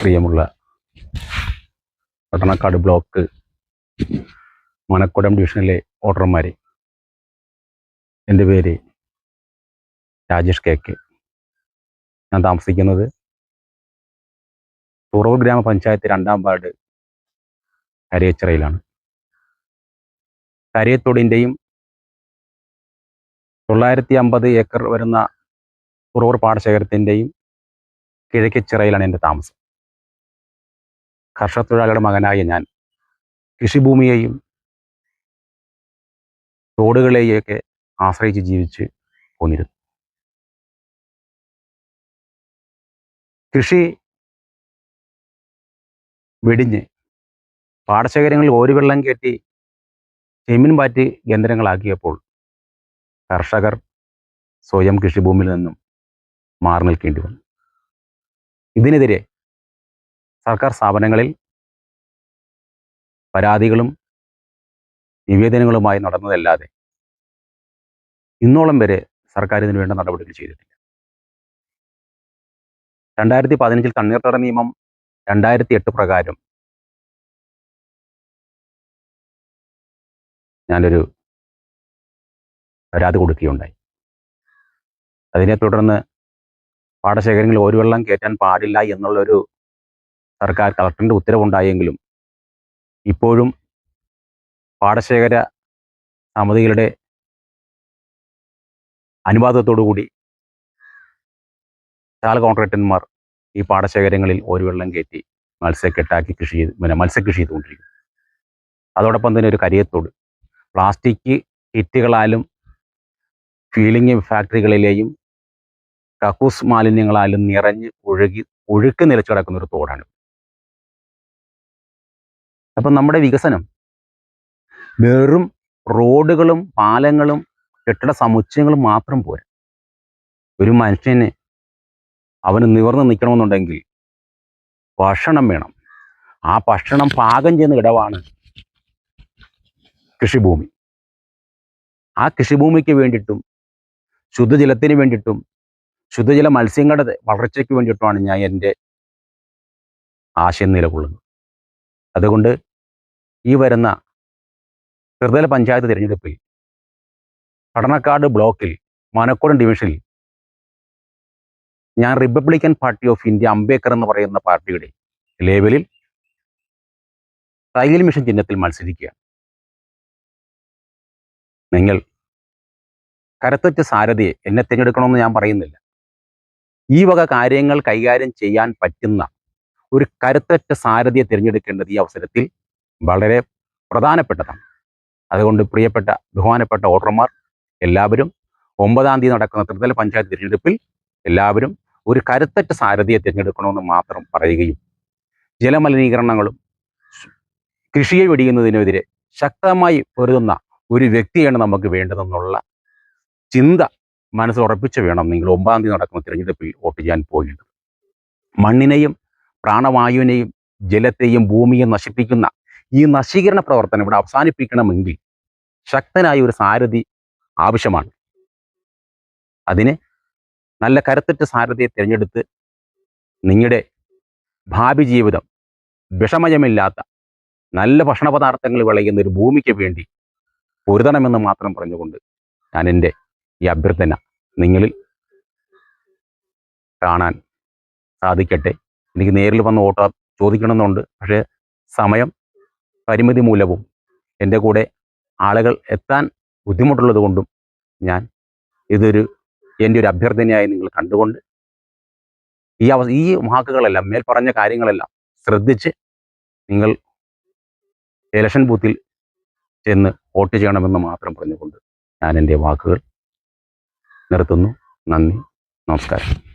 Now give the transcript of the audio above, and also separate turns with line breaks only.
പ്രിയമുള്ള പട്ടണക്കാട് ബ്ലോക്ക് മനക്കുടം ഡിവിഷനിലെ വോട്ടർമാരെ. എന്റെ പേര് രാജേഷ് കെ കെ. ഞാൻ താമസിക്കുന്നത് തുറവൂർ ഗ്രാമപഞ്ചായത്ത് രണ്ടാം വാർഡ് കരയച്ചിറയിലാണ്. കരയത്തോടിന്റെയും തൊള്ളായിരത്തി അമ്പത് ഏക്കർ വരുന്ന തുറവൂർ പാടശേഖരത്തിന്റെയും കിഴക്കിച്ചിറയിലാണ് എന്റെ താമസം. കർഷക തൊഴിലാളിയുടെ മകനായ ഞാൻ കൃഷിഭൂമിയെയും തോടുകളെയൊക്കെ ആശ്രയിച്ച് ജീവിച്ച് പോന്നിരുന്നു. കൃഷി വെടിഞ്ഞ് പാടശേഖരങ്ങളിൽ ഒരു വെള്ളം കയറ്റി ചെമ്മീൻ പാറ്റി കേന്ദ്രങ്ങളാക്കിയപ്പോൾ കർഷകർ സ്വയം കൃഷിഭൂമിയിൽ നിന്നും മാറി നിൽക്കേണ്ടി വന്നു. ഇതിനെതിരെ സർക്കാർ സ്ഥാപനങ്ങളിൽ പരാതികളും നിവേദനങ്ങളുമായി നടന്നതല്ലാതെ ഇന്നോളം വരെ സർക്കാർ ഇതിനു വേണ്ട നടപടികൾ ചെയ്തിട്ടില്ല. രണ്ടായിരത്തി പതിനഞ്ചിൽ തണ്ണീർത്തട നിയമം രണ്ടായിരത്തി എട്ട് പ്രകാരം ഞാനൊരു പരാതി കൊടുക്കുകയുണ്ടായി. അതിനെ തുടർന്ന് പാടശേഖരങ്ങളിൽ ഒരു വെള്ളം കയറ്റാൻ പാടില്ല എന്നുള്ളൊരു സർക്കാർ കളക്ടറിന്റെ ഉത്തരവുണ്ടായെങ്കിലും ഇപ്പോഴും പാടശേഖര സമിതികളുടെ അനുവാദത്തോടുകൂടി ചാല കോൺട്രാക്ടന്മാർ ഈ പാടശേഖരങ്ങളിൽ ഒരു വെള്ളം കയറ്റി മത്സ്യക്കെട്ടാക്കി കൃഷി ചെയ്ത് പിന്നെ മത്സ്യകൃഷി ചെയ്തുകൊണ്ടിരിക്കും അതോടൊപ്പം തന്നെ ഒരു കരിയത്തോട്. പ്ലാസ്റ്റിക് കിറ്റുകളാലും ഫീലിംഗ് ഫാക്ടറികളിലെയും കക്കൂസ് മാലിന്യങ്ങളാലും നിറഞ്ഞ് ഒഴുകി ഒഴുക്ക് നിലച്ചു കിടക്കുന്ന ഒരു തോടാണ് അപ്പം നമ്മുടെ വികസനം വെറും റോഡുകളും പാലങ്ങളും കെട്ടിട സമുച്ചയങ്ങളും മാത്രം പോരാ. ഒരു മനുഷ്യന് അവന് നിവർന്ന് നിൽക്കണമെന്നുണ്ടെങ്കിൽ ഭക്ഷണം വേണം. ആ ഭക്ഷണം പാകം ചെയ്യുന്ന ഇടവാണ് കൃഷിഭൂമി. ആ കൃഷിഭൂമിക്ക് വേണ്ടിയിട്ടും ശുദ്ധജലത്തിന് വേണ്ടിയിട്ടും ശുദ്ധജല മത്സ്യങ്ങളുടെ വളർച്ചയ്ക്ക് വേണ്ടിയിട്ടുമാണ് ഞാൻ എന്റെ ആശയം നിലകൊള്ളുന്നത്. അതുകൊണ്ട് ഈ വരുന്ന ത്രിതല പഞ്ചായത്ത് തിരഞ്ഞെടുപ്പിൽ പടണക്കാട് ബ്ലോക്കിൽ മനക്കുളം ഡിവിഷനിൽ ഞാൻ Republican party of India Ambedkar എന്ന് പറയുന്ന പാർട്ടിയുടെ ലേബലിൽ തയ്യൽ മിഷൻ ചിഹ്നത്തിൽ മത്സരിക്കുകയാണ്. നിങ്ങൾ കരത്തൊറ്റ സാരഥിയെ എന്നെ തിരഞ്ഞെടുക്കണമെന്ന് ഞാൻ പറയുന്നില്ല. ഈ വക കാര്യങ്ങൾ കൈകാര്യം ചെയ്യാൻ പറ്റുന്ന ഒരു കരുത്തറ്റ സാരഥിയെ തിരഞ്ഞെടുക്കേണ്ടത് ഈ അവസരത്തിൽ വളരെ പ്രധാനപ്പെട്ടതാണ്. അതുകൊണ്ട് പ്രിയപ്പെട്ട ബഹുമാനപ്പെട്ട വോട്ടർമാർ എല്ലാവരും ഒമ്പതാം തീയതി നടക്കുന്ന ത്രിതല പഞ്ചായത്ത് തിരഞ്ഞെടുപ്പിൽ എല്ലാവരും ഒരു കരുത്തറ്റ സാരഥിയെ തിരഞ്ഞെടുക്കണമെന്ന് മാത്രം പറയുകയും ജലമലിനീകരണങ്ങളും കൃഷിയെ വെടിയുന്നതിനെതിരെ ശക്തമായി പൊരുതുന്ന ഒരു വ്യക്തിയാണ് നമുക്ക് വേണ്ടതെന്നുള്ള ചിന്ത മനസ്സുറപ്പിച്ച് വേണം നിങ്ങൾ ഒമ്പതാം തീയതി നടക്കുന്ന തിരഞ്ഞെടുപ്പിൽ വോട്ട് ചെയ്യാൻ പോകേണ്ടത് മണ്ണിനെയും പ്രാണവായുവിനെയും ജലത്തെയും ഭൂമിയെ നശിപ്പിക്കുന്ന ഈ നശീകരണ പ്രവർത്തനം ഇവിടെ അവസാനിപ്പിക്കണമെങ്കിൽ ശക്തനായ ഒരു സാരഥി ആവശ്യമാണ്. അതിന് നല്ല കരുത്തുറ്റ സാരഥിയെ തിരഞ്ഞെടുത്ത് നിങ്ങളുടെ ഭാവി ജീവിതം വിഷമയമില്ലാത്ത നല്ല ഭക്ഷണ പദാർത്ഥങ്ങൾ വിളയുന്ന ഒരു ഭൂമിക്ക് വേണ്ടി പൊരുതണമെന്ന് മാത്രം പറഞ്ഞുകൊണ്ട് ഞാൻ എന്റെ ഈ അഭ്യർത്ഥന നിങ്ങളിൽ കാണാൻ സാധിക്കട്ടെ. എനിക്ക് നേരിൽ വന്ന് ഓട്ടോ ചോദിക്കണമെന്നുണ്ട്. പക്ഷേ സമയം പരിമിതി മൂലവും എന്റെ കൂടെ ആളുകൾ എത്താൻ ബുദ്ധിമുട്ടുള്ളത് കൊണ്ടും ഞാൻ ഇതൊരു എന്റെ ഒരു അഭ്യർത്ഥനയായി നിങ്ങൾ കണ്ടുകൊണ്ട് ഈ അവ ഈ വാക്കുകളെല്ലാം മേൽ പറഞ്ഞ കാര്യങ്ങളെല്ലാം ശ്രദ്ധിച്ച് നിങ്ങൾ ഇലക്ഷൻ ബൂത്തിൽ ചെന്ന് വോട്ട് ചെയ്യണമെന്ന് മാത്രം പറഞ്ഞുകൊണ്ട് ഞാൻ എന്റെ വാക്കുകൾ നിർത്തുന്നു. നന്ദി. നമസ്കാരം.